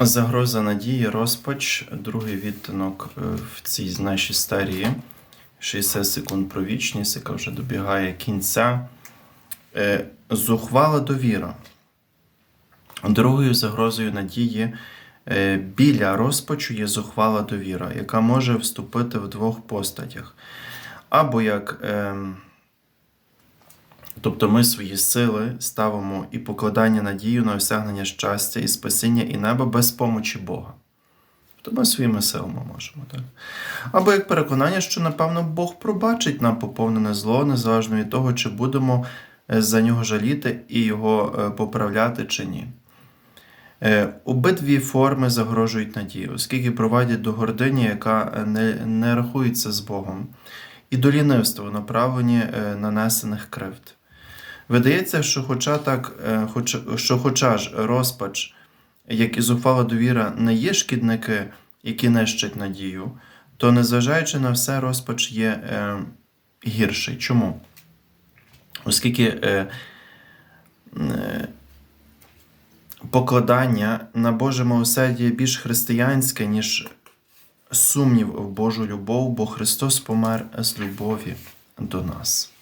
Загроза надії, розпач, другий відтинок е, в цій нашій старії. 60 секунд про вічність, яка вже добігає кінця. Е, Зухвала довіра. Другою загрозою надії е, біля розпачу є зухвала довіра, яка може вступити в двох постатях. Або як. Тобто ми свої сили ставимо і покладання надію на осягнення щастя і спасіння і неба без помочі Бога. Тобто ми своїми силами можемо, так? Або як переконання, що, напевно, Бог пробачить нам поповнене зло, незалежно від того, чи будемо е, за нього жаліти і його е, поправляти чи ні. Е, Обидві форми загрожують надію, оскільки проводять до гордині, яка не, не рахується з Богом, і до лінивства е, нанесених кривд. Видається, що хоча так, е, хоча, що хоча ж розпач, як і зухвала довіра, не є шкідники, які нищать надію, то незважаючи на все, розпач є е, гірший. Чому? Оскільки е, е, покладання на Боже милосердя є більш християнське, ніж сумнів в Божу любов, бо Христос помер з любові до нас.